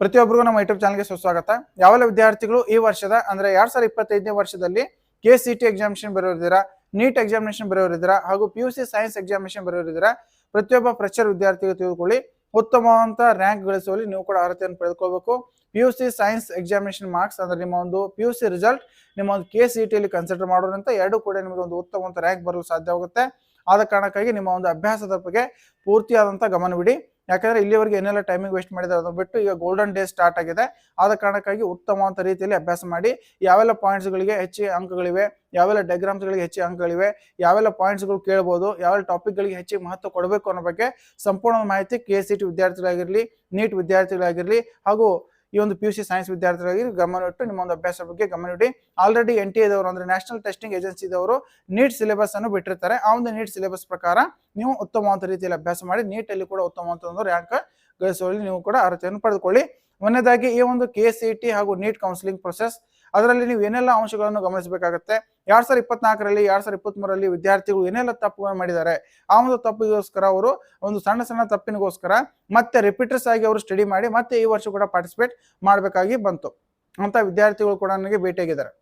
ಪ್ರತಿಯೊಬ್ಬರಿಗೂ ನಮ್ಮ ಯೂಟ್ಯೂಬ್ ಚಾನಲ್ಗೆ ಸುಸ್ವಾಗತ. ಯಾವೆಲ್ಲ ವಿದ್ಯಾರ್ಥಿಗಳು ಈ ವರ್ಷದ, ಅಂದ್ರೆ ಎರಡ್ ಸಾವಿರದ ಇಪ್ಪತ್ತೈದನೇ ವರ್ಷದಲ್ಲಿ ಕೆ ಸಿ ಟಿ ಎಕ್ಸಾಮಿನೇಷನ್ ಬರೆಯೋರಿದ್ದೀರಾ ನೀಟ್ ಎಕ್ಸಾಮಿನೇಷನ್ ಬರೆಯೋರಿದ್ದೀರಾ, ಹಾಗೂ P U C science examination ಬರೆಯೋರಿದ್ದೀರಾ, ಪ್ರತಿಯೊಬ್ಬ ಪ್ರೆಷರ್ ವಿದ್ಯಾರ್ಥಿಗಳು ತಿಳಿದುಕೊಳ್ಳಿ. ಉತ್ತಮವಾದಂತ ರ್ಯಾಂಕ್ ಗಳಿಸುವಲ್ಲಿ ನೀವು ಕೂಡ ಅರ್ಹತೆಯನ್ನು ಪಡೆದುಕೊಳ್ಬೇಕು. P U C science examination marks ಅಂದ್ರೆ ನಿಮ್ಮ ಒಂದು ಪಿ ಯು ಸಿ ರಿಸಲ್ಟ್ ನಿಮ್ಮ ಒಂದು ಕೆ ಸಿ ಟಿಯಲ್ಲಿ ಕನ್ಸಿಡರ್ ಮಾಡೋದ್ರಿಂದ ಎರಡು ಕೂಡ ನಿಮಗೆ ಒಂದು ಉತ್ತಮವಂತ ರ್ಯಾಂಕ್ ಬರಲು ಸಾಧ್ಯವಾಗುತ್ತೆ ಆದ ಕಾರಣಕ್ಕಾಗಿ ನಿಮ್ಮ ಒಂದು ಅಭ್ಯಾಸದ ಬಗ್ಗೆ ಪೂರ್ತಿಯಾದಂತ ಗಮನವಿಡಿ ಯಾಕಂದ್ರೆ ಇಲ್ಲಿವರೆಗೆ ಏನೆಲ್ಲ ಟೈಮಿಂಗ್ ವೇಸ್ಟ್ ಮಾಡಿದ್ರೆ ಅದನ್ನು ಬಿಟ್ಟು ಈಗ ಗೋಲ್ಡನ್ ಡೇ ಸ್ಟಾರ್ಟ್ ಆಗಿದೆ. ಆದ ಕಾರಣಕ್ಕಾಗಿ ಉತ್ತಮವಾದ ರೀತಿಯಲ್ಲಿ ಅಭ್ಯಾಸ ಮಾಡಿ, ಯಾವೆಲ್ಲ ಪಾಯಿಂಟ್ಸ್ಗಳಿಗೆ ಹೆಚ್ಚು ಅಂಕಗಳಿವೆ, ಯಾವೆಲ್ಲ ಡೈಗ್ರಾಮ್ಸ್ಗಳಿಗೆ ಹೆಚ್ಚು ಅಂಕಗಳಿವೆ, ಯಾವೆಲ್ಲ ಪಾಯಿಂಟ್ಸ್ಗಳು ಕೇಳ್ಬೋದು, ಯಾವೆಲ್ಲ ಟಾಪಿಕ್ಗಳಿಗೆ ಹೆಚ್ಚು ಮಹತ್ವ ಕೊಡಬೇಕು ಅನ್ನೋ ಬಗ್ಗೆ ಸಂಪೂರ್ಣ ಮಾಹಿತಿ ಕೆ ಸಿ ಟಿ ವಿದ್ಯಾರ್ಥಿಗಳಾಗಿರಲಿ ನೀಟ್ ವಿದ್ಯಾರ್ಥಿಗಳಾಗಿರಲಿ ಹಾಗೂ ಈ ಒಂದು ಪಿ ಯು ಸಿ ಸೈನ್ಸ್ ವಿದ್ಯಾರ್ಥಿಗಳಿಗೆ ಗಮನವಿಟ್ಟು ನಿಮ್ಮ ಒಂದು ಅಭ್ಯಾಸ ಬಗ್ಗೆ ಗಮನವಿಡಿ ಆಲ್ರೆಡಿ ಎನ್ ಟಿ ಎದವರು ಅಂದ್ರೆ ನ್ಯಾಷನಲ್ ಟೆಸ್ಟಿಂಗ್ ಏಜೆನ್ಸಿ ದವರು ನೀಟ್ ಸಿಲೆಬಸ್ ಅನ್ನು ಬಿಟ್ಟಿರ್ತಾರೆ. ಆ ಒಂದು ನೀಟ್ ಸಿಲೆಬಸ್ ಪ್ರಕಾರ ನೀವು ಉತ್ತಮವಾದ ರೀತಿಯಲ್ಲಿ ಅಭ್ಯಾಸ ಮಾಡಿ ನೀಟಲ್ಲಿ ಕೂಡ ಉತ್ತಮವಾದ ಒಂದು ರ್ಯಾಂಕ್ ಗಳಿಸುವಲ್ಲಿ ನೀವು ಕೂಡ ಅರ್ಹತೆಯನ್ನು ಪಡೆದುಕೊಳ್ಳಿ. ಮೊದಲನೇದಾಗಿ ಈ ಒಂದು ಕೆ ಸಿ ಟಿ ಹಾಗೂ ನೀಟ್ ಕೌನ್ಸಿಲಿಂಗ್ ಪ್ರೊಸೆಸ್ ಅದರಲ್ಲಿ ನೀವು ಏನೆಲ್ಲ ಅಂಶಗಳನ್ನು ಗಮನಿಸಬೇಕಾಗುತ್ತೆ? ಎರಡ್ ಸಾವಿರದ ಇಪ್ಪತ್ನಾಲ್ಕರಲ್ಲಿ, ಎರಡ್ ಸಾವಿರದ ಇಪ್ಪತ್ಮೂರರಲ್ಲಿ ವಿದ್ಯಾರ್ಥಿಗಳು ಏನೆಲ್ಲ ತಪ್ಪುಗಳನ್ನು ಮಾಡಿದ್ದಾರೆ? ಆ ಒಂದು ತಪ್ಪಿಗೋಸ್ಕರ ಅವರು ಒಂದು ಸಣ್ಣ ಸಣ್ಣ ತಪ್ಪಿನಗೋಸ್ಕರ ಮತ್ತೆ ರಿಪೀಟರ್ಸ್ ಆಗಿ ಅವರು ಸ್ಟಡಿ ಮಾಡಿ ಮತ್ತೆ ಈ ವರ್ಷ ಕೂಡ ಪಾರ್ಟಿಸಿಪೇಟ್ ಮಾಡಬೇಕಾಗಿ ಬಂತು. ಅಂತ ವಿದ್ಯಾರ್ಥಿಗಳು ಕೂಡ ನನಗೆ ಭೇಟಿಯಾಗಿದ್ದಾರೆ.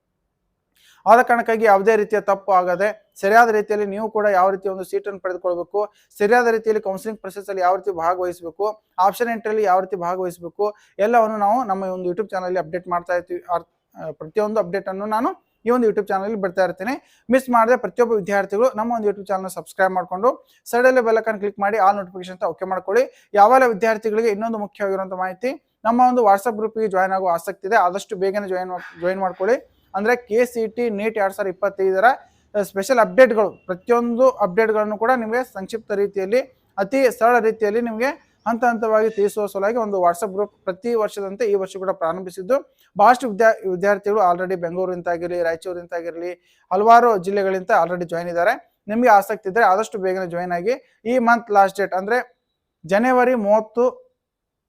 ಆದ ಕಾರಣಕ್ಕಾಗಿ ಯಾವುದೇ ರೀತಿಯ ತಪ್ಪು ಆಗದೆ ಸರಿಯಾದ ರೀತಿಯಲ್ಲಿ ನೀವು ಕೂಡ ಯಾವ ರೀತಿ ಒಂದು ಸೀಟನ್ನು ಪಡೆದುಕೊಳ್ಬೇಕು, ಸರಿಯಾದ ರೀತಿಯಲ್ಲಿ ಕೌನ್ಸಿಲಿಂಗ್ ಪ್ರೊಸೆಸ್ ಅಲ್ಲಿ ಯಾವ ರೀತಿ ಭಾಗವಹಿಸಬೇಕು ಆಪ್ಷನ್ ಎಂಟ್ರಿಯಲ್ಲಿ ಯಾವ ರೀತಿ ಭಾಗವಹಿಸಬೇಕು, ಎಲ್ಲವನ್ನು ನಾವು ನಮ್ಮ ಒಂದು ಯೂಟ್ಯೂಬ್ ಚಾನಲ್ ಅಪ್ಡೇಟ್ ಮಾಡ್ತಾ ಇರ್ತೀವಿ. ಪ್ರತಿಯೊಂದು ಅಪ್ಡೇಟ್ ಅನ್ನು ನಾನು ಈ ಒಂದು ಯೂಟ್ಯೂಬ್ ಚಾನಲ್ ಬರ್ತಾ ಇರ್ತೀನಿ. ಮಿಸ್ ಮಾಡದೆ ಪ್ರತಿಯೊಬ್ಬ ವಿದ್ಯಾರ್ಥಿಗಳು ನಮ್ಮ ಒಂದು ಯೂಟ್ಯೂಬ್ ಚಾನಲ್ ಸಬ್ಸ್ಕ್ರೈಬ್ ಮಾಡಿಕೊಂಡು ಬೆಲ್ಲ ಬೆಲ್ಲಕನ್ ಕ್ಲಿಕ್ ಮಾಡಿ ಆಲ್ ನೋಟಿಫಿಕೇಶನ್ ಅಂತ ಓಕೆ ಮಾಡ್ಕೊಳ್ಳಿ. ಯಾವೆಲ್ಲ ವಿದ್ಯಾರ್ಥಿಗಳಿಗೆ ಇನ್ನೊಂದು ಮುಖ್ಯವಾಗಿರುವಂಥ ಮಾಹಿತಿ ನಮ್ಮ ಒಂದು ವಾಟ್ಸಪ್ ಗ್ರೂಪ್ಗೆ ಜಾಯ್ನ್ ಆಗೋ ಆಸಕ್ತಿ ಇದೆ, ಆದಷ್ಟು ಬೇಗನೆ ಜಾಯ್ನ್ ಜಾಯ್ನ್ ಮಾಡ್ಕೊಳ್ಳಿ. ಅಂದ್ರೆ ಕೆ ಸಿ ಟಿ ನೀಟ್ ಎರಡು ಸಾವಿರದ ಇಪ್ಪತ್ತೈದರ ಸ್ಪೆಷಲ್ ಅಪ್ಡೇಟ್ಗಳು ಪ್ರತಿಯೊಂದು ಅಪ್ಡೇಟ್ಗಳನ್ನು ಕೂಡ ನಿಮಗೆ ಸಂಕ್ಷಿಪ್ತ ರೀತಿಯಲ್ಲಿ, ಅತಿ ಸರಳ ರೀತಿಯಲ್ಲಿ ನಿಮಗೆ ಹಂತ ಹಂತವಾಗಿ ತಿಳಿಸುವ ಸಲುವಾಗಿ ಒಂದು ವಾಟ್ಸಪ್ ಗ್ರೂಪ್ ಪ್ರತಿ ವರ್ಷದಂತೆ ಈ ವರ್ಷ ಕೂಡ ಪ್ರಾರಂಭಿಸಿದ್ದು. ಬಹಳಷ್ಟು ವಿದ್ಯಾ, ವಿದ್ಯಾರ್ಥಿಗಳು ಆಲ್ರೆಡಿ ಬೆಂಗಳೂರಿಂದ ಆಗಿರಲಿ ರಾಯಚೂರಿಂದ ಆಗಿರಲಿ, ಹಲವಾರು ಜಿಲ್ಲೆಗಳಿಂದ ಆಲ್ರೆಡಿ ಜಾಯ್ನ್ ಇದ್ದಾರೆ. ನಿಮಗೆ ಆಸಕ್ತಿ ಇದ್ದರೆ ಆದಷ್ಟು ಬೇಗನೆ ಜಾಯ್ನ್ ಆಗಿ. ಈ ಮಂತ್ ಲಾಸ್ಟ್ ಡೇಟ್ ಅಂದ್ರೆ ಜನವರಿ ಮೂವತ್ತು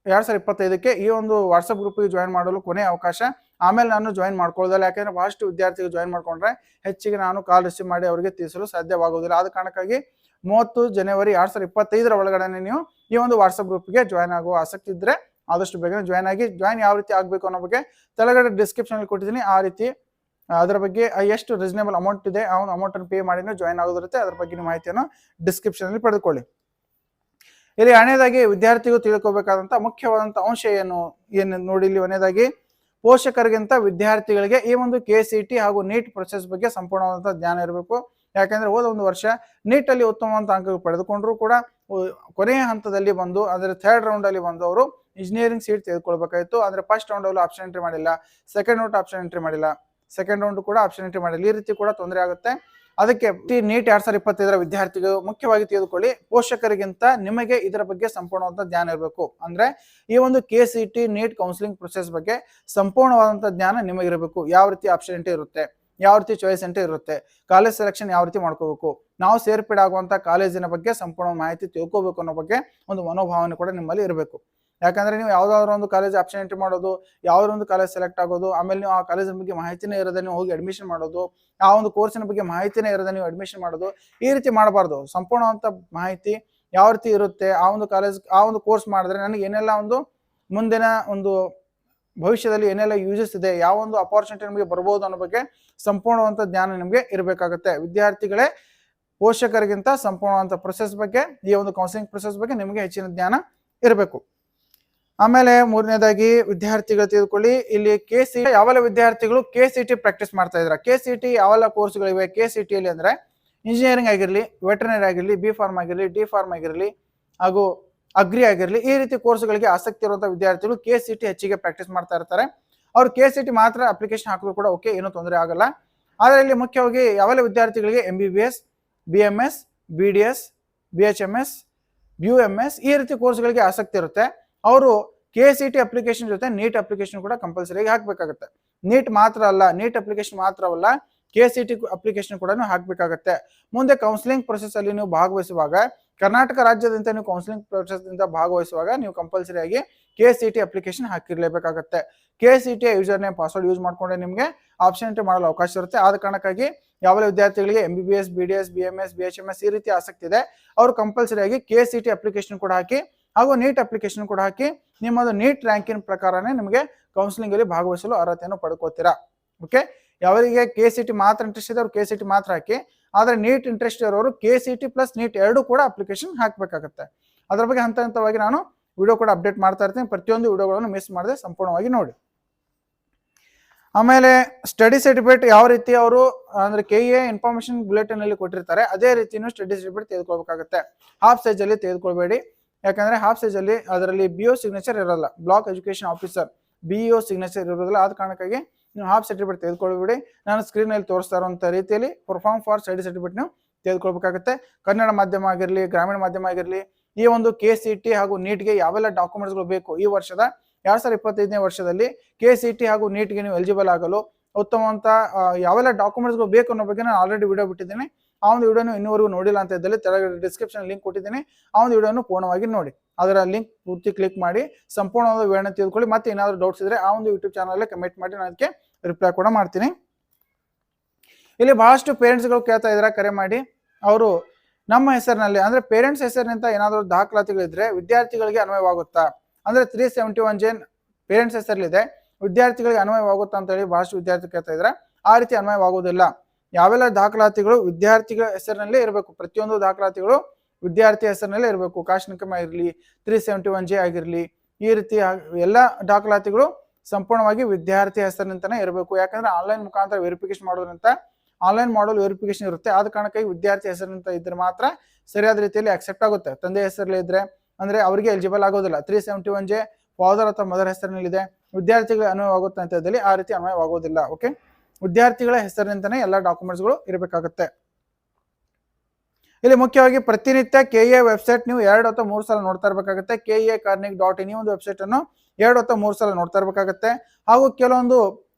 ಎರಡ್ ಸಾವಿರದ ಇಪ್ಪತ್ತೈದಕ್ಕೆ ಈ ಒಂದು ವಾಟ್ಸಪ್ ಗ್ರೂಪಿಗೆ ಜಾಯ್ನ್ ಮಾಡಲು ಕೊನೆಯ ಅವಕಾಶ ಆಮೇಲೆ ನಾನು ಜಾಯಿನ್ ಮಾಡ್ಕೊಳ್ಳೋದಿಲ್ಲ. ಯಾಕಂದ್ರೆ ಬಹಳಷ್ಟು ವಿದ್ಯಾರ್ಥಿಗಳು ಜಾಯಿನ್ ಮಾಡ್ಕೊಂಡ್ರೆ ಹೆಚ್ಚಿಗೆ ನಾನು ಕಾಲ್ ರಿಸೀವ್ ಮಾಡಿ ಅವರಿಗೆ ತಿಳಿಸಲು ಸಾಧ್ಯವಾಗುವುದಿಲ್ಲ. ಆದ ಕಾರಣಕ್ಕಾಗಿ ಮೂವತ್ತು ಜನವರಿ ಎರಡ್ ಸಾವಿರದ ಇಪ್ಪತ್ತೈದರ ಒಳಗಡೆ ನೀವು ಈ ಒಂದು ವಾಟ್ಸಪ್ ಗ್ರೂಪ್ಗೆ ಜಾಯ್ನ್ ಆಗುವ ಆಸಕ್ತಿ ಇದ್ರೆ ಆದಷ್ಟು ಬೇಗ ಜಾಯ್ನ್ ಆಗಿ ಜಾಯ್ನ್ ಯಾವ ರೀತಿ ಆಗಬೇಕು ಅನ್ನೋ ಬಗ್ಗೆ ತೆಳಗಡೆ ಡಿಸ್ಕ್ರಿಪ್ಷನ್ ಅಲ್ಲಿ ಕೊಟ್ಟಿದ್ದೀನಿ. ಆ ರೀತಿ, ಅದರ ಬಗ್ಗೆ ಎಷ್ಟು ರೀಸನೇಬಲ್ ಅಮೌಂಟ್ ಇದೆ, ಆ ಒಂದು ಅಮೌಂಟ್ ಅನ್ನು ಪೇ ಮಾಡಿ ಜಾಯ್ನ್ ಆಗೋದಿರುತ್ತೆ. ಅದ್ರ ಬಗ್ಗೆ ಮಾಹಿತಿಯನ್ನು ಡಿಸ್ಕ್ರಿಪ್ಷನ್ ಅಲ್ಲಿ ಪಡೆದುಕೊಳ್ಳಿ. ಇಲ್ಲಿ ಎರಡನೇದಾಗಿ ವಿದ್ಯಾರ್ಥಿಗಳು ತಿಳ್ಕೊಬೇಕಾದಂತ ಮುಖ್ಯವಾದಂತ ಅಂಶ ಏನು ಏನು ನೋಡಿ ಇಲ್ಲಿ ಒಂದನೇದಾಗಿ ಪೋಷಕರಿಗಿಂತ ವಿದ್ಯಾರ್ಥಿಗಳಿಗೆ ಈ ಒಂದು ಕೆ ಹಾಗೂ ನೀಟ್ ಪ್ರೊಸೆಸ್ ಬಗ್ಗೆ ಸಂಪೂರ್ಣವಾದಂಥ ಜ್ಞಾನ ಇರಬೇಕು. ಯಾಕಂದ್ರೆ ಹೋದ ಒಂದು ವರ್ಷ ನೀಟ್ ಅಲ್ಲಿ ಉತ್ತಮವಾದ ಅಂಕ ಪಡೆದುಕೊಂಡ್ರು ಕೂಡ ಕೊನೆಯ ಹಂತದಲ್ಲಿ ಬಂದು, ಅಂದ್ರೆ ಥರ್ಡ್ ರೌಂಡಲ್ಲಿ ಬಂದು ಅವರು ಇಂಜಿನಿಯರಿಂಗ್ ಸೀಟ್ ತೆಗೆದುಕೊಳ್ಬೇಕಾಯಿತು. ಅಂದ್ರೆ ಫಸ್ಟ್ ರೌಂಡ್ ಅಲ್ಲಿ ಆಪ್ಷನ್ ಎಂಟ್ರಿ ಮಾಡಿಲ್ಲ. ಸೆಕೆಂಡ್ ರೌಂಡ್ ಆಪ್ಷನ್ ಎಂಟ್ರಿ ಮಾಡಿಲ್ಲ. ಸೆಕೆಂಡ್ ರೌಂಡ್ ಕೂಡ ಆಪ್ಷನ್ ಎಂಟ್ರಿ ಮಾಡಿಲ್ಲ. ಈ ರೀತಿ ಕೂಡ ತೊಂದರೆ ಆಗುತ್ತೆ. ಅದಕ್ಕೆ ನೀಟ್ ಎರಡ್ ಸಾವಿರದ ಇಪ್ಪತ್ತೈದರ ವಿದ್ಯಾರ್ಥಿಗಳು ಮುಖ್ಯವಾಗಿ ತಿಳಿದುಕೊಳ್ಳಿ ಪೋಷಕರಿಗಿಂತ ನಿಮಗೆ ಇದರ ಬಗ್ಗೆ ಸಂಪೂರ್ಣವಾದ ಜ್ಞಾನ ಇರಬೇಕು. ಅಂದ್ರೆ ಈ ಒಂದು K C T NEET counselling process ಬಗ್ಗೆ ಸಂಪೂರ್ಣವಾದಂತಹ ಜ್ಞಾನ ನಿಮಗಿರಬೇಕು ಯಾವ ರೀತಿ ಆಪ್ಷನ್ ಎಂಟ್ರಿ ಇರುತ್ತೆ, ಯಾವ ರೀತಿ ಚಾಯ್ಸ್ ಎಂಟ್ರಿ ಇರುತ್ತೆ ಕಾಲೇಜ್ ಸೆಲೆಕ್ಷನ್ ಯಾವ ರೀತಿ ಮಾಡ್ಕೋಬೇಕು, ನಾವು ಸೇರ್ಪಡೆ ಆಗುವಂತ ಕಾಲೇಜಿನ ಬಗ್ಗೆ ಸಂಪೂರ್ಣ ಮಾಹಿತಿ ತಿಳ್ಕೋಬೇಕು ಅನ್ನೋ ಬಗ್ಗೆ ಒಂದು ಮನೋಭಾವನೆ ಕೂಡ ನಿಮ್ಮಲ್ಲಿ ಇರಬೇಕು. ಯಾಕಂದ್ರೆ ನೀವು ಯಾವ್ದಾದ್ರು ಒಂದು ಕಾಲೇಜ್ ಆಪ್ಷನ್ ಎಂಟ್ರಿ ಮಾಡೋದು, ಯಾವ್ದಾದ್ರು ಒಂದು ಕಾಲೇಜ್ ಸೆಲೆಕ್ಟ್ ಆಗೋದು, ಆಮೇಲೆ ನೀವು ಆ ಕಾಲೇಜಿನ ಬಗ್ಗೆ ಮಾಹಿತಿನೇ ಇರದೆ ನೀವು ಹೋಗಿ ಅಡ್ಮಿಷನ್ ಮಾಡೋದು, ಆ ಒಂದು ಕೋರ್ಸಿನ ಬಗ್ಗೆ ಮಾಹಿತಿನೇ ಇರದೆ ನೀವು ಅಡ್ಮಿಷನ್ ಮಾಡೋದು, ಈ ರೀತಿ ಮಾಡಬಾರ್ದು. ಸಂಪೂರ್ಣವಂತ ಮಾಹಿತಿ ಯಾವ ರೀತಿ ಇರುತ್ತೆ, ಆ ಒಂದು ಕಾಲೇಜ್ ಆ ಒಂದು ಕೋರ್ಸ್ ಮಾಡಿದ್ರೆ ನನಗೆ ಏನೆಲ್ಲ ಒಂದು ಮುಂದಿನ ಒಂದು ಭವಿಷ್ಯದಲ್ಲಿ ಏನೆಲ್ಲ ಯೂಸಸ್ ಇದೆ, ಯಾವ ಒಂದು ಅಪಾರ್ಚುನಿಟಿ ನಿಮಗೆ ಬರ್ಬೋದು ಅನ್ನೋ ಬಗ್ಗೆ ಸಂಪೂರ್ಣವಂತ ಜ್ಞಾನ ನಿಮಗೆ ಇರಬೇಕಾಗುತ್ತೆ. ವಿದ್ಯಾರ್ಥಿಗಳೇ, ಪೋಷಕರಿಗಿಂತ ಸಂಪೂರ್ಣವಂತ ಪ್ರೊಸೆಸ್ ಬಗ್ಗೆ, ಈ ಒಂದು ಕೌನ್ಸಿಲಿಂಗ್ ಪ್ರೊಸೆಸ್ ಬಗ್ಗೆ ನಿಮಗೆ ಹೆಚ್ಚಿನ ಜ್ಞಾನ ಇರಬೇಕು. ಆಮೇಲೆ ಮೂರನೇದಾಗಿ ವಿದ್ಯಾರ್ಥಿಗಳು ತಿಳ್ಕೊಳ್ಳಿ. ಇಲ್ಲಿ ಕೆ ಸಿ ಯಾವೆಲ್ಲ ವಿದ್ಯಾರ್ಥಿಗಳು ಕೆ ಸಿ ಟಿ ಪ್ರಾಕ್ಟೀಸ್ ಮಾಡ್ತಾ ಇದ್ರ? ಕೆ ಸಿ ಟಿ ಯಾವೆಲ್ಲ ಕೋರ್ಸ್ಗಳಿವೆ ಕೆ ಸಿ ಟಿಯಲ್ಲಿ ಅಂದ್ರೆ ಇಂಜಿನಿಯರಿಂಗ್ ಆಗಿರಲಿ ವೆಟರ್ನರಿ ಆಗಿರಲಿ ಬಿ ಫಾರ್ಮ್ ಆಗಿರಲಿ ಡಿ ಫಾರ್ಮ್ ಆಗಿರಲಿ, ಹಾಗೂ ಅಗ್ರಿ ಆಗಿರಲಿ, ಈ ರೀತಿ ಕೋರ್ಸ್ಗಳಿಗೆ ಆಸಕ್ತಿ ಇರುವಂತಹ ವಿದ್ಯಾರ್ಥಿಗಳು ಕೆ ಸಿ ಟಿ ಹೆಚ್ಚಿಗೆ ಪ್ರಾಕ್ಟೀಸ್ ಮಾಡ್ತಾ ಇರ್ತಾರೆ. ಅವ್ರು ಕೆ ಸಿ ಟಿ ಮಾತ್ರ ಅಪ್ಲಿಕೇಶನ್ ಹಾಕಿದ್ರು ಕೂಡ ಓಕೆ ಏನೂ ತೊಂದರೆ ಆಗಲ್ಲ. ಆದರೆ ಇಲ್ಲಿ ಮುಖ್ಯವಾಗಿ ಯಾವೆಲ್ಲ ವಿದ್ಯಾರ್ಥಿಗಳಿಗೆ M B B S B M S B D S B H M S U M S ಈ ರೀತಿ ಕೋರ್ಸ್ಗಳಿಗೆ ಆಸಕ್ತಿ ಇರುತ್ತೆ. ಅವರು ಕೆ ಸಿ ಟಿ ಅಪ್ಲಿಕೇಶನ್ ಜೊತೆ ನೀಟ್ ಅಪ್ಲಿಕೇಶನ್ ಕೂಡ ಕಂಪಲ್ಸರಿಯಾಗಿ ಹಾಕಬೇಕಾಗುತ್ತೆ. ನೀಟ್ ಮಾತ್ರ ಅಲ್ಲ ನೀಟ್ ಅಪ್ಲಿಕೇಶನ್ ಮಾತ್ರವಲ್ಲ ಕೆ ಸಿ ಟಿ ಅಪ್ಲಿಕೇಶನ್ ಕೂಡ ಹಾಕಬೇಕಾಗತ್ತೆ. ಮುಂದೆ ಕೌನ್ಸಿಲಿಂಗ್ ಪ್ರೊಸೆಸ್ ಅಲ್ಲಿ ನೀವು ಭಾಗವಹಿಸುವಾಗ, ಕರ್ನಾಟಕ ರಾಜ್ಯದಿಂದ ನೀವು ಕೌನ್ಸಿಲಿಂಗ್ ಪ್ರೊಸೆಸ್ ಇಂದ ಭಾಗವಹಿಸುವಾಗ ನೀವು ಕಂಪಲ್ಸರಿಯಾಗಿ K C T application ಹಾಕಿರ್ಲೇಬೇಕಾಗತ್ತೆ. K C T user name password use ಮಾಡ್ಕೊಂಡ್ರೆ ನಿಮಗೆ ಆಪ್ಷನ್ ಎಂಟ್ರಿ ಮಾಡಲು ಅವಕಾಶ ಇರುತ್ತೆ. ಆದ ಕಾರಣಕ್ಕಾಗಿ ಯಾವೆಲ್ಲ ವಿದ್ಯಾರ್ಥಿಗಳಿಗೆ M B B S B D S B M S B H M S ಈ ರೀತಿ ಆಸಕ್ತಿ ಇದೆ, ಅವರು ಕಂಪಲ್ಸರಿಯಾಗಿ ಕೆ ಸಿ ಟಿ ಅಪ್ಲಿಕೇಶನ್ ಕೂಡ ಹಾಕಿ ಹಾಗೂ ನೀಟ್ ಅಪ್ಲಿಕೇಶನ್ ಕೂಡ ಹಾಕಿ ನಿಮ್ಮದು ನೀಟ್ ರ್ಯಾಂಕಿನ ಪ್ರಕಾರನೇ ನಿಮಗೆ ಕೌನ್ಸಿಲಿಂಗ್ ಅಲ್ಲಿ ಭಾಗವಹಿಸಲು ಅರ್ಹತೆಯನ್ನು ಪಡ್ಕೋತೀರಾ? ಓಕೆ ಯಾವರಿಗೆ ಕೆ ಸಿ ಟಿ ಮಾತ್ರ ಇಂಟ್ರೆಸ್ಟ್ ಇದೆ ಅವ್ರು ಕೆ ಸಿ ಟಿ ಮಾತ್ರ ಹಾಕಿ, ಆದರೆ ನೀಟ್ ಇಂಟ್ರೆಸ್ಟ್ ಇರೋರು K C T plus NEET ಎರಡು ಕೂಡ ಅಪ್ಲಿಕೇಶನ್ ಹಾಕಬೇಕಾಗತ್ತೆ. ಅದ್ರ ಬಗ್ಗೆ ಹಂತ ಹಂತವಾಗಿ ನಾನು ವಿಡಿಯೋ ಕೂಡ ಅಪ್ಡೇಟ್ ಮಾಡ್ತಾ ಇರ್ತೀನಿ. ಪ್ರತಿಯೊಂದು ವಿಡಿಯೋಗಳನ್ನು ಮಿಸ್ ಮಾಡದೆ ಸಂಪೂರ್ಣವಾಗಿ ನೋಡಿ. ಆಮೇಲೆ ಸ್ಟಡಿ ಸರ್ಟಿಫಿಕೇಟ್ ಯಾವ ರೀತಿ ಅವರು, ಅಂದ್ರೆ ಕೆ ಎ ಇನ್ಫಾರ್ಮೇಶನ್ ಬುಲೆಟಿನ್ ಅಲ್ಲಿ ಕೊಟ್ಟಿರ್ತಾರೆ, ಅದೇ ರೀತಿಯೂ ಸ್ಟಡಿ ಸರ್ಟಿಫಿಕೇಟ್ ತೆಗೆದುಕೊಳ್ಬೇಕಾಗುತ್ತೆ. ಹಾಫ್ ಸೈಜ್ ಅಲ್ಲಿ ತೆಗೆದುಕೊಳ್ಬೇಡಿ. ಯಾಕಂದ್ರೆ ಹಾಫ್ ಸೈಜ್ ಅಲ್ಲಿ ಅದರಲ್ಲಿ ಬಿ ಸಿಗ್ನೇಚರ್ ಇರಲ್ಲ. Block education officer B signature ಇರೋದಿಲ್ಲ ಆದ ಕಾರಣಕ್ಕಾಗಿ ನೀವು ಹಾಫ್ ಸರ್ಟಿಫಿಕೇಟ್ ತೆಗೆದುಕೊಳ್ಬೇಡಿ ನಾನು ಸ್ಕ್ರೀನ್ ಅಲ್ಲಿ ತೋರಿಸ್ತಾ ಇರುವಂತ ರೀತಿಯಲ್ಲಿ ಪರ್ಫಾರ್ಮ್ ಫಾರ್ ಸ್ಟಡಿ ಸರ್ಟಿಫಿಕೇಟ್ ನೀವು ತೆಗೆದುಕೊಳ್ಬೇಕಾಗುತ್ತೆ. ಕನ್ನಡ ಮಾಧ್ಯಮ ಆಗಿರಲಿ, ಗ್ರಾಮೀಣ ಮಾಧ್ಯಮ ಆಗಿರಲಿ, ಈ ಒಂದು ಕೆ ಸಿ ಟಿ ಹಾಗೂ ನೀಟ್ಗೆ ಯಾವೆಲ್ಲ ಡಾಕ್ಯುಮೆಂಟ್ಸ್ಗಳು ಬೇಕು ಈ ವರ್ಷದ? ಎರಡ್ ಸಾವಿರದ ಇಪ್ಪತ್ತೈದನೇ ವರ್ಷದಲ್ಲಿ ಕೆ ಸಿ ಟಿ ಹಾಗೂ ನೀಟ್ಗೆ ನೀವು ಎಲಿಜಿಬಲ್ ಆಗಲು ಉತ್ತಮವಂತ ಯಾವೆಲ್ಲ ಡಾಕ್ಯುಮೆಂಟ್ಸ್ಗಳು ಬೇಕು ಅನ್ನೋ ಬಗ್ಗೆ ನಾನು ಆಲ್ರೆಡಿ ವಿಡಿಯೋ ಬಿಟ್ಟಿದ್ದೀನಿ. ಆ ಒಂದು ವಿಡಿಯೋನು ಇನ್ನೂವರೆಗೂ ನೋಡಿಲ್ಲ ಅಂತ ಇದ್ದಲ್ಲಿ ತೆಳಗಡೆ ಡಿಸ್ಕ್ರಿಪ್ಷನ್ ಲಿಂಕ್ ಕೊಟ್ಟಿದ್ದೀನಿ. ಆ ಒಂದು ವಿಡಿಯೋನು ಪೂರ್ಣವಾಗಿ ನೋಡಿ. ಅದರ ಲಿಂಕ್ ಪೂರ್ತಿ ಕ್ಲಿಕ್ ಮಾಡಿ, ಸಂಪೂರ್ಣವಾದ ವಿವರಣೆ ತಿಳ್ಕೊಳ್ಳಿ ಮತ್ತೆ ಏನಾದರೂ ಡೌಟ್ಸ್ ಇದ್ರೆ ಆ ಒಂದು ಯೂಟ್ಯೂಬ್ ಚಾನಲ್ಲೇ ಕಮೆಂಟ್ ಮಾಡಿ, ನಾನು ಅದಕ್ಕೆ ರಿಪ್ಲೈ ಕೂಡ ಮಾಡ್ತೀನಿ. ಇಲ್ಲಿ ಬಹಳಷ್ಟು ಪೇರೆಂಟ್ಸ್ಗಳು ಕೇಳ್ತಾ ಇದ್ದಾರೆ, ಕರೆ ಮಾಡಿ. ಅವರು ನಮ್ಮ ಹೆಸರಿನಲ್ಲಿ, ಅಂದ್ರೆ ಪೇರೆಂಟ್ಸ್ ಹೆಸರಿನಿಂದ ಏನಾದರೂ ದಾಖಲಾತಿಗಳಿದ್ರೆ ವಿದ್ಯಾರ್ಥಿಗಳಿಗೆ ಅನ್ವಯವಾಗುತ್ತಾ? ಅಂದ್ರೆ three seventy one J parents ಹೆಸರಲ್ಲಿದೆ. ವಿದ್ಯಾರ್ಥಿಗಳಿಗೆ ಅನ್ವಯವಾಗುತ್ತಾ ಅಂತ ಹೇಳಿ ಬಹಳಷ್ಟು ವಿದ್ಯಾರ್ಥಿ ಕೇಳ್ತಾ ಇದ್ದಾರೆ. ಆ ರೀತಿ ಅನ್ವಯವಾಗುವುದಿಲ್ಲ. ಯಾವೆಲ್ಲ ದಾಖಲಾತಿಗಳು ವಿದ್ಯಾರ್ಥಿಗಳ ಹೆಸರಿನಲ್ಲೇ ಇರಬೇಕು? ಪ್ರತಿಯೊಂದು ದಾಖಲಾತಿಗಳು ವಿದ್ಯಾರ್ಥಿ ಹೆಸರಿನಲ್ಲೇ ಇರಬೇಕು. ಕಾಸ್ಟ್ ಇರಲಿ ತ್ರೀ ಸೆವೆಂಟಿ ಒನ್ ಜೆ ಆಗಿರಲಿ, ಈ ರೀತಿ ಎಲ್ಲ ದಾಖಲಾತಿಗಳು ಸಂಪೂರ್ಣವಾಗಿ ವಿದ್ಯಾರ್ಥಿ ಹೆಸರಿನಿಂದನೇ ಇರಬೇಕು. ಯಾಕಂದ್ರೆ ಆನ್ಲೈನ್ ಮುಖಾಂತರ ವೆರಿಫಿಕೇಶನ್ ಮಾಡೋದ್ರಿಂದ ಆನ್ಲೈನ್ ಮಾಡಲ್ ವೆರಿಫಿಕೇಶನ್ ಇರುತ್ತೆ. ಆದ ಕಾರಣಕ್ಕಾಗಿ ವಿದ್ಯಾರ್ಥಿ ಹೆಸರಿನಂತ ಇದ್ರೆ ಮಾತ್ರ ಸರಿಯಾದ ರೀತಿಯಲ್ಲಿ ಅಕ್ಸೆಪ್ಟ್ ಆಗುತ್ತೆ. ತಂದೆ ಹೆಸರಲ್ಲಿ ಇದ್ರೆ, ಅಂದ್ರೆ ಅವರಿಗೆ ಎಲಿಜಿಬಲ್ ಆಗೋದಿಲ್ಲ. Three seventy one J father ಅಥವಾ ಮದರ್ ಹೆಸರಿನಲ್ಲಿದೆ. ವಿದ್ಯಾರ್ಥಿಗಳಿಗೆ ಅನ್ವಯವಾಗುತ್ತೆ ಅಂತ ಆ ರೀತಿ ಅನ್ವಯವಾಗೋದಿಲ್ಲ ಓಕೆ ವಿದ್ಯಾರ್ಥಿಗಳ ಹೆಸರಿನಿಂದನೇ ಎಲ್ಲ ಡಾಕ್ಯುಮೆಂಟ್ಸ್ಗಳು ಇರಬೇಕಾಗುತ್ತೆ. ಇಲ್ಲಿ ಮುಖ್ಯವಾಗಿ ಪ್ರತಿನಿತ್ಯ ಕೆ ಎ ವೆಬ್ಸೈಟ್ ನೀವು ಎರಡು ಅಥವಾ ಮೂರು ಸಲ ನೋಡ್ತಾ ಇರಬೇಕಾಗುತ್ತೆ. K A kar nic dot in ಒಂದು ವೆಬ್ಸೈಟ್ ಅನ್ನು ಎರಡು ಅಥವಾ ಮೂರು ಸಲ ನೋಡ್ತಾ ಇರಬೇಕಾಗುತ್ತೆ. ಹಾಗೂ ಕೆಲವೊಂದು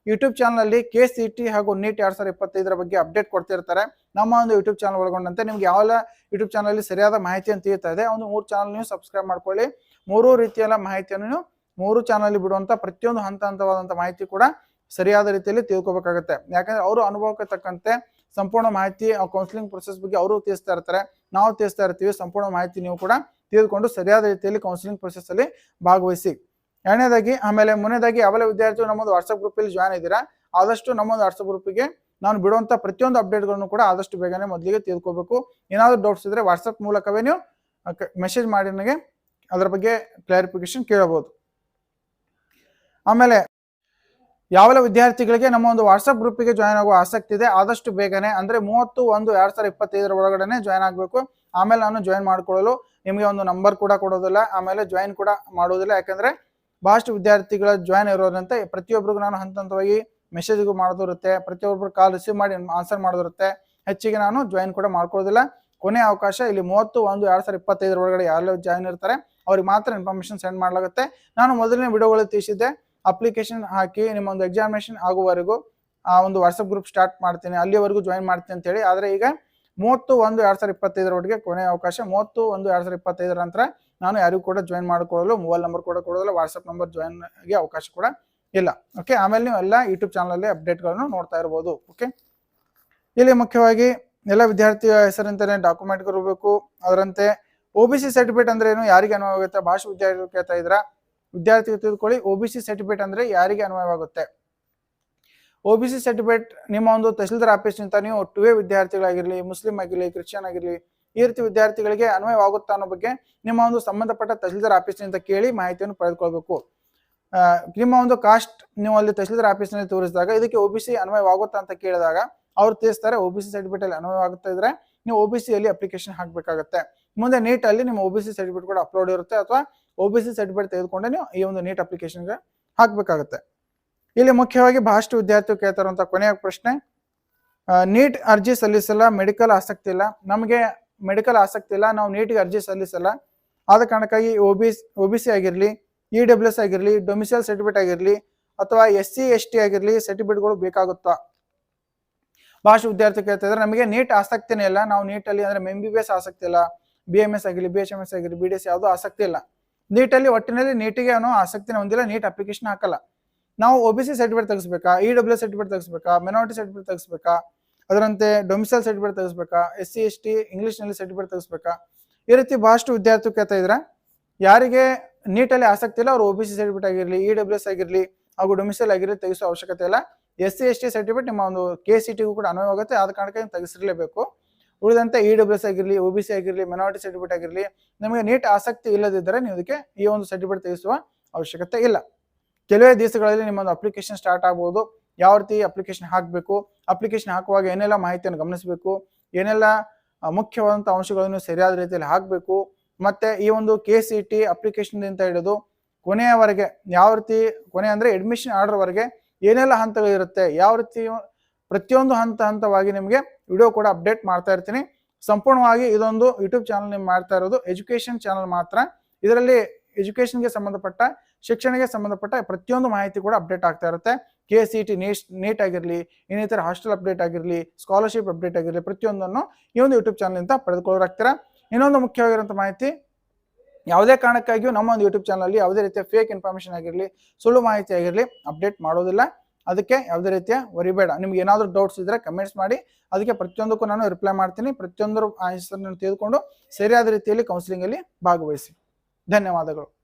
ಯೂಟ್ಯೂಬ್ ಚಾನಲ್ ಅಲ್ಲಿ ಕೆ ಸಿ ಟಿ ಹಾಗೂ ನೀಟ್ ಎರಡ್ ಸಾವಿರದ ಇಪ್ಪತ್ತೈದರ ಬಗ್ಗೆ ಅಪ್ಡೇಟ್ ಕೊಡ್ತಿರ್ತಾರೆ. ನಮ್ಮ ಒಂದು ಯೂಟ್ಯೂಬ್ ಚಾನಲ್ ಒಳಗೊಂಡಂತೆ ನಿಮ್ಗೆ ಯಾವೆಲ್ಲ ಯೂಟ್ಯೂಬ್ ಚಾನಲ್ ಅಲ್ಲಿ ಸರಿಯಾದ ಮಾಹಿತಿಯನ್ನು ತಿಳಿತಾ ಇದೆ ಒಂದು ಮೂರು ಚಾನಲ್ ನೀವು ಸಬ್ಸ್ಕ್ರೈಬ್ ಮಾಡ್ಕೊಳ್ಳಿ. ಮೂರು ರೀತಿಯಲ್ಲ ಮಾಹಿತಿಯನ್ನು ಮೂರು ಚಾನಲ್ ಬಿಡುವಂತ ಪ್ರತಿಯೊಂದು ಹಂತ ಹಂತವಾದಂತ ಮಾಹಿತಿ ಕೂಡ ಸರಿಯಾದ ರೀತಿಯಲ್ಲಿ ತಿಳ್ಕೊಬೇಕಾಗುತ್ತೆ. ಯಾಕಂದ್ರೆ ಅವರು ಅನುಭವಕ್ಕೆ ತಕ್ಕಂತೆ ಸಂಪೂರ್ಣ ಮಾಹಿತಿ, ಆ ಕೌನ್ಸಿಲಿಂಗ್ ಪ್ರೊಸೆಸ್ ಬಗ್ಗೆ ಅವರು ತಿಳಿಸ್ತಾ ಇರ್ತಾರೆ. ನಾವು ತಿಳಿಸ್ತಾ ಇರ್ತೀವಿ, ಸಂಪೂರ್ಣ ಮಾಹಿತಿ ನೀವು ಕೂಡ ತಿಳಿದುಕೊಂಡು ಸರಿಯಾದ ರೀತಿಯಲ್ಲಿ ಕೌನ್ಸಿಲಿಂಗ್ ಪ್ರೊಸೆಸ್ ಅಲ್ಲಿ ಭಾಗವಹಿಸಿ. ಎರಡನೇದಾಗಿ, ಆಮೇಲೆ ಮೊನ್ನೆದಾಗಿ ಯಾವೆಲ್ಲ ವಿದ್ಯಾರ್ಥಿಗಳು ನಮ್ಮದು ವಾಟ್ಸ್ಆಪ್ ಗ್ರೂಪಲ್ಲಿ ಜಾಯ್ನ್ ಇದ್ದೀರಾ, ಆದಷ್ಟು ನಮ್ಮೊಂದು ವಾಟ್ಸ್ಆಪ್ ಗ್ರೂಪಿಗೆ ನಾನು ಬಿಡುವಂತ ಪ್ರತಿಯೊಂದು ಅಪ್ಡೇಟ್ಗಳನ್ನು ಕೂಡ ಆದಷ್ಟು ಬೇಗನೆ ಮೊದಲಿಗೆ ತಿಳ್ಕೊಬೇಕು. ಏನಾದರೂ ಡೌಟ್ಸ್ ಇದ್ರೆ ವಾಟ್ಸಪ್ ಮೂಲಕವೇ ನೀವು ಮೆಸೇಜ್ ಮಾಡಿ ನನಗೆ, ಅದರ ಬಗ್ಗೆ ಕ್ಲಾರಿಫಿಕೇಶನ್ ಕೇಳಬಹುದು. ಆಮೇಲೆ ಯಾವೆಲ್ಲ ವಿದ್ಯಾರ್ಥಿಗಳಿಗೆ ನಮ್ಮ ಒಂದು ವಾಟ್ಸಪ್ ಗ್ರೂಪಿಗೆ ಜಾಯ್ನ್ ಆಗುವ ಆಸಕ್ತಿ ಇದೆ, ಆದಷ್ಟು ಬೇಗನೆ, ಅಂದ್ರೆ ಮೂವತ್ತು ಒಂದು ಎರಡ್ ಸಾವಿರದ ಇಪ್ಪತ್ತೈದರ ಒಳಗಡೆ ಜಾಯ್ನ್ ಆಗಬೇಕು. ಆಮೇಲೆ ನಾನು ಜಾಯ್ನ್ ಮಾಡ್ಕೊಳ್ಳಲು ನಿಮಗೆ ಒಂದು ನಂಬರ್ ಕೂಡ ಕೊಡೋದಿಲ್ಲ, ಆಮೇಲೆ ಜಾಯ್ನ್ ಕೂಡ ಮಾಡೋದಿಲ್ಲ. ಯಾಕಂದ್ರೆ ಬಹಳಷ್ಟು ವಿದ್ಯಾರ್ಥಿಗಳ ಜಾಯ್ನ್ ಇರೋದ್ರಂತ ಪ್ರತಿಯೊಬ್ಬರಿಗೂ ನಾನು ಹಂತ ಹಂತವಾಗಿ ಮೆಸೇಜ್ಗೂ ಮಾಡೋದಿರುತ್ತೆ ಪ್ರತಿಯೊಬ್ಬರು ಕಾಲ್ ರಿಸೀವ್ ಮಾಡಿ ಆನ್ಸರ್ ಮಾಡೋದಿರುತ್ತೆ ಹೆಚ್ಚಿಗೆ ನಾನು ಜಾಯ್ನ್ ಕೂಡ ಮಾಡ್ಕೊಳ್ಳೋದಿಲ್ಲ. ಕೊನೆ ಅವಕಾಶ ಇಲ್ಲಿ ಮೂವತ್ತು ಒಂದು ಎರಡ್ ಸಾವಿರದ ಇಪ್ಪತ್ತೈದರ ಒಳಗಡೆ ಯಾರೆಲ್ಲ ಜಾಯ್ನ್ ಇರ್ತಾರೆ, ಅವ್ರಿಗೆ ಮಾತ್ರ ಇನ್ಫಾರ್ಮೇಶನ್ ಸೆಂಡ್ ಮಾಡಲಾಗುತ್ತೆ. ನಾನು ಮೊದಲನೇ ವಿಡಿಯೋಗಳು ತಿಳಿಸಿದ್ದೆ ಅಪ್ಲಿಕೇಶನ್ ಹಾಕಿ ನಿಮ್ಮ ಒಂದು ಎಕ್ಸಾಮಿನೇಷನ್ ಆಗುವವರೆಗೂ ಆ ಒಂದು ವಾಟ್ಸಪ್ ಗ್ರೂಪ್ ಸ್ಟಾರ್ಟ್ ಮಾಡ್ತೀನಿ. ಅಲ್ಲಿವರೆಗೂ ಜಾಯಿನ್ ಮಾಡ್ತೀನಿ ಅಂತ ಹೇಳಿ ಆದರೆ ಈಗ ಮೂವತ್ತು ಒಂದು ಎರಡ್ ಸಾವಿರದ ಒಟ್ಟಿಗೆ ಕೊನೆಯ ಅವಕಾಶ. ಮೂವತ್ತು ಒಂದು ಎರಡು ಸಾವಿರದ ಇಪ್ಪತ್ತೈದರ ನಂತರ ನಾನು ಯಾರಿಗೂ ಕೂಡ ಜಾಯಿನ್ ಮಾಡ್ಕೊಳ್ಳಲು ಮೊಬೈಲ್ ನಂಬರ್ ಕೂಡ ಕೊಡೋದಿಲ್ಲ ವಾಟ್ಸಪ್ ನಂಬರ್ ಜಾಯಿನ್ಗೆ ಅವಕಾಶ ಕೂಡ ಇಲ್ಲ. ಓಕೆ ಆಮೇಲೆ ನೀವು ಎಲ್ಲ ಯೂಟ್ಯೂಬ್ ಚಾನಲಲ್ಲಿ ಅಪ್ಡೇಟ್ಗಳನ್ನು ನೋಡ್ತಾ ಇರ್ಬೋದು. ಓಕೆ ಇಲ್ಲಿ ಮುಖ್ಯವಾಗಿ ಎಲ್ಲ ವಿದ್ಯಾರ್ಥಿಯ ಹೆಸರಿಂದಲೇ ಡಾಕ್ಯುಮೆಂಟ್ಗಳು ಇರಬೇಕು ಅದರಂತೆ ಒ ಬಿ ಸಿ ಸರ್ಟಿಫಿಕೇಟ್ ಅಂದ್ರೆ ಏನು? ಯಾರಿಗೆ ಅನ್ವಯವಾಗುತ್ತೆ ಭಾಷೆ ವಿದ್ಯಾರ್ಥಿಗಳು ಕೇಳ್ತಾ ಇದ್ರ ವಿದ್ಯಾರ್ಥಿಗಳು ತಿಳ್ಕೊಳ್ಳಿ ಒ ಬಿ ಸಿ ಸರ್ಟಿಫಿಕೇಟ್ ಅಂದ್ರೆ ಯಾರಿಗೆ ಅನ್ವಯವಾಗುತ್ತೆ? ಒ ಬಿ ಸಿ ಸರ್ಟಿಫಿಕೇಟ್ ನಿಮ್ಮ ಒಂದು ತಹಸೀಲ್ದಾರ್ ಆಫೀಸ್ನಿಂದ ನೀವು ಟು ವೇ ವಿದ್ಯಾರ್ಥಿಗಳಾಗಿರ್ಲಿ, ಮುಸ್ಲಿಂ ಆಗಿರಲಿ, ಕ್ರಿಶ್ಚಿಯನ್ ಆಗಿರಲಿ, ಈ ರೀತಿ ವಿದ್ಯಾರ್ಥಿಗಳಿಗೆ ಅನ್ವಯವಾಗುತ್ತಾ ಅನ್ನೋ ಬಗ್ಗೆ ನಿಮ್ಮ ಒಂದು ಸಂಬಂಧಪಟ್ಟ ತಹಸೀಲ್ದಾರ್ ಆಫೀಸ್ನಿಂದ ಕೇಳಿ ಮಾಹಿತಿಯನ್ನು ಪಡೆದುಕೊಳ್ಬೇಕು. ನಿಮ್ಮ ಒಂದು ಕಾಸ್ಟ್ ನೀವು ಅಲ್ಲಿ ತಹಸೀಲ್ದಾರ್ ಆಫೀಸ್ನಲ್ಲಿ ತೋರಿಸಿದಾಗ ಇದಕ್ಕೆ ಒ ಬಿ ಸಿ ಅನ್ವಯವಾಗುತ್ತಾ ಅಂತ ಕೇಳಿದಾಗ ಅವ್ರು ತಿಳಿಸ್ತಾರೆ ಒ ಬಿ ಸಿ ಸರ್ಟಿಫಿಕೇಟ್ ಅಲ್ಲಿ ಅನ್ವಯವಾಗುತ್ತಾ ಇದ್ರೆ ನೀವು ಒ ಬಿ ಸಿ ಅಲ್ಲಿ ಅಪ್ಲಿಕೇಶನ್ ಹಾಕಬೇಕಾಗುತ್ತೆ. ಮುಂದೆ ನೀಟಲ್ಲಿ ನಿಮ್ಮ ಒ ಬಿ ಸಿ ಸರ್ಟಿಫಿಕೇಟ್ ಕೂಡ ಅಪ್ಲೋಡ್ ಇರುತ್ತೆ ಅಥವಾ ಒ ಬಿ ಸಿ ಸರ್ಟಿಫಿಕೇಟ್ ತೆಗೆದುಕೊಂಡೆ ನೀವು ಈ ಒಂದು ನೀಟ್ ಅಪ್ಲಿಕೇಶನ್ಗೆ ಹಾಕಬೇಕಾಗುತ್ತೆ. ಇಲ್ಲಿ ಮುಖ್ಯವಾಗಿ ಬಹಳಷ್ಟು ವಿದ್ಯಾರ್ಥಿಗಳು ಕೇಳ್ತಾರಂತ ಕೊನೆಯ ಪ್ರಶ್ನೆ. ನೀಟ್ ಅರ್ಜಿ ಸಲ್ಲಿಸಲ್ಲ ಮೆಡಿಕಲ್ ಆಸಕ್ತಿ ಇಲ್ಲ. ನಮಗೆ ಮೆಡಿಕಲ್ ಆಸಕ್ತಿ ಇಲ್ಲ, ನಾವು ನೀಟ್ಗೆ ಅರ್ಜಿ ಸಲ್ಲಿಸಲ್ಲ. ಆದ ಕಾರಣಕ್ಕಾಗಿ O B O B C ಆಗಿರಲಿ ಇ ಡಬ್ಲ್ಯೂ ಎಸ್ ಆಗಿರಲಿ ಡೊಮಿಸೈಲ್ ಸರ್ಟಿಫಿಕೇಟ್ ಆಗಿರಲಿ, ಅಥವಾ ಎಸ್ ಸಿ ಎಸ್ ಟಿ ಆಗಿರಲಿ ಸರ್ಟಿಫಿಕೇಟ್ಗಳು ಬೇಕಾಗುತ್ತಾ? ಭಾಷೆ ವಿದ್ಯಾರ್ಥಿ ಕೇಳ್ತಾ ನಮಗೆ ನೀಟ್ ಆಸಕ್ತಿನೇ ಇಲ್ಲ. ನಾವು ನೀಟಲ್ಲಿ ಅಂದ್ರೆ ಎಂ ಬಿ ಬಿ ಎಸ್ ಆಸಕ್ತಿ ಇಲ್ಲ. ಬಿ ಎಂ ಎಸ್ ಆಗಿರಲಿ ಬಿ ಎಚ್ ಎಂ ಎಸ್ ಆಗಿರಲಿ ಬಿ ಡಿ ಎಸ್ ಯಾವುದೂ ಆಸಕ್ತಿ ಇಲ್ಲ. ನೀಟಲ್ಲಿ ಒಟ್ಟಿನಲ್ಲಿ ನೀಟಿಗೆ ಅವನು ಆಸಕ್ತಿನ ಹೊಂದಿಲ್ಲ ನೀಟ್ ಅಪ್ಲಿಕೇಶನ್ ಹಾಕಲ್ಲ. ನಾವು ಒ ಬಿ ಸಿ ಸರ್ಟಿಫಿಕೇಟ್ ತೆಗಿಸ್ಬೇಕಾ ಇ ಡಬ್ಲ್ಯೂ ಸರ್ಟಿಫಿಕೇಟ್ ತೆಗಿಸ್ಬೇಕಾ ಮೆನಾರಿಟಿ ಸರ್ಟಿಫಿಕೇಟ್ ತೆಗಿಸ್ಬೇಕಾ, ಅದರಂತೆ ಡೊಮಿಸೈಲ್ ಸರ್ಟಿಫಿಕೇಟ್ ತೆಗಿಸ್ಬೇಕಾ ಎಸ್ ಸಿ ಎಸ್ ಟಿ ಇಂಗ್ಲೀಷ್ನಲ್ಲಿ ಸರ್ಟಿಫಿಕೇಟ್ ತೆಗಿಸ್ಬೇಕಾ? ಈ ರೀತಿ ಬಹಳಷ್ಟು ವಿದ್ಯಾರ್ಥಿ ಕೇಳ್ತಾ ಇದ್ರೆ, ಯಾರಿಗೆ ನೀಟಲ್ಲಿ ಆಸಕ್ತಿ ಇಲ್ಲ, ಅವ್ರು ಒ ಬಿ ಸಿ ಸರ್ಟಿಫಿಕೇಟ್ ಆಗಿರಲಿ ಇ ಡಬ್ಲ್ಯೂ ಎಸ್ ಆಗಿರಲಿ, ಹಾಗೂ ಡೊಮಿಸೈಲ್ ಆಗಿರಲಿ ತೆಗಿಸೋ ಅವಶ್ಯಕತೆ ಇಲ್ಲ. S C S T certificate ನಿಮ್ಮ ಒಂದು ಕೆ ಸಿ ಟಿಗೂ ಕೂಡ ಅನ್ವಯವಾಗುತ್ತೆ, ಆದ ಕಾರಣಕ್ಕೆ ತೆಗೆಸಿರ್ಲೇಬೇಕು ತೆಗೆಸಿರಲೇಬೇಕು. ಉಳಿದಂತೆ ಇ ಡಬ್ಲ್ಯೂ ಎಸ್ ಆಗಿರಲಿ ಒ ಬಿ ಸಿ ಆಗಿರಲಿ ಮೈನಾರಿಟಿ ಸರ್ಟಿಫಿಕೇಟ್ ಆಗಿರಲಿ, ನಿಮಗೆ ನೀಟ್ ಆಸಕ್ತಿ ಇಲ್ಲದಿದ್ದರೆ ನೀವು ಇದಕ್ಕೆ ಈ ಒಂದು ಸರ್ಟಿಫಿಕೇಟ್ ತೆಗೆಸುವ ಅವಶ್ಯಕತೆ ಇಲ್ಲ. ಕೆಲವೇ ದಿವಸಗಳಲ್ಲಿ ನಿಮ್ಮೊಂದು ಅಪ್ಲಿಕೇಶನ್ ಸ್ಟಾರ್ಟ್ ಆಗ್ಬೋದು. ಯಾವ ರೀತಿ ಅಪ್ಲಿಕೇಶನ್ ಹಾಕಬೇಕು ಅಪ್ಲಿಕೇಶನ್ ಹಾಕುವಾಗ ಏನೆಲ್ಲ ಮಾಹಿತಿಯನ್ನು ಗಮನಿಸಬೇಕು, ಏನೆಲ್ಲ ಮುಖ್ಯವಾದಂಥ ಅಂಶಗಳನ್ನು ಸರಿಯಾದ ರೀತಿಯಲ್ಲಿ ಹಾಕಬೇಕು, ಮತ್ತೆ ಈ ಒಂದು ಕೆ ಸಿ ಟಿ ಅಪ್ಲಿಕೇಶನ್ ಅಂತ ಹಿಡಿದು ಕೊನೆಯವರೆಗೆ ಯಾವ ರೀತಿ, ಕೊನೆ ಅಂದರೆ ಅಡ್ಮಿಷನ್ ಆರ್ಡರ್ವರೆಗೆ ಏನೆಲ್ಲ ಹಂತಗಳಿರುತ್ತೆ, ಯಾವ ರೀತಿ ಪ್ರತಿಯೊಂದು ಹಂತ ಹಂತವಾಗಿ ನಿಮಗೆ ವಿಡಿಯೋ ಕೂಡ ಅಪ್ಡೇಟ್ ಮಾಡ್ತಾ ಇರ್ತೀನಿ. ಸಂಪೂರ್ಣವಾಗಿ ಇದೊಂದು ಯೂಟ್ಯೂಬ್ ಚಾನಲ್ ನಿಮ್ಗೆ ಮಾಡ್ತಾ ಇರೋದು ಎಜುಕೇಶನ್ ಚಾನಲ್ ಮಾತ್ರ. ಇದರಲ್ಲಿ ಎಜುಕೇಶನ್ಗೆ ಸಂಬಂಧಪಟ್ಟ, ಶಿಕ್ಷಣಕ್ಕೆ ಸಂಬಂಧಪಟ್ಟ ಪ್ರತಿಯೊಂದು ಮಾಹಿತಿ ಕೂಡ ಅಪ್ಡೇಟ್ ಆಗ್ತಾ ಇರುತ್ತೆ. ಕೆ ಸಿ ಟಿ ನೀಟ್ ಆಗಿರಲಿ, ಇನ್ನಿತರ ಹಾಸ್ಟೆಲ್ ಅಪ್ಡೇಟ್ ಆಗಿರಲಿ ಸ್ಕಾಲರ್ಶಿಪ್ ಅಪ್ಡೇಟ್ ಆಗಿರಲಿ, ಪ್ರತಿಯೊಂದನ್ನು ಈ ಒಂದು ಯೂಟ್ಯೂಬ್ ಚಾನಲ್ನಿಂದ ಪಡೆದುಕೊಳ್ಳೋರಾಗ್ತೀರಾ ಇನ್ನೊಂದು ಮುಖ್ಯವಾಗಿರುವಂಥ ಮಾಹಿತಿ, ಯಾವುದೇ ಕಾರಣಕ್ಕಾಗಿಯೂ ನಮ್ಮ ಒಂದು ಯೂಟ್ಯೂಬ್ ಚಾನಲಲ್ಲಿ ಯಾವುದೇ ರೀತಿಯ ಫೇಕ್ ಇನ್ಫಾರ್ಮೇಷನ್ ಆಗಿರಲಿ, ಸುಳ್ಳು ಮಾಹಿತಿ ಆಗಿರಲಿ, ಅಪ್ಡೇಟ್ ಮಾಡೋದಿಲ್ಲ. ಅದಕ್ಕೆ ಯಾವುದೇ ರೀತಿಯ ವರಿಬೇಡ ನಿಮ್ಗೆ ಏನಾದರೂ ಡೌಟ್ಸ್ ಇದ್ದರೆ ಕಮೆಂಟ್ಸ್ ಮಾಡಿ. ಅದಕ್ಕೆ ಪ್ರತಿಯೊಂದಕ್ಕೂ ನಾನು ರಿಪ್ಲೈ ಮಾಡ್ತೀನಿ. ಪ್ರತಿಯೊಂದರ ಆನ್ಸರ್ನ ತೆಗೆದುಕೊಂಡು ಸರಿಯಾದ ರೀತಿಯಲ್ಲಿ ಕೌನ್ಸಿಲಿಂಗಲ್ಲಿ ಭಾಗವಹಿಸಿ. ಧನ್ಯವಾದಗಳು.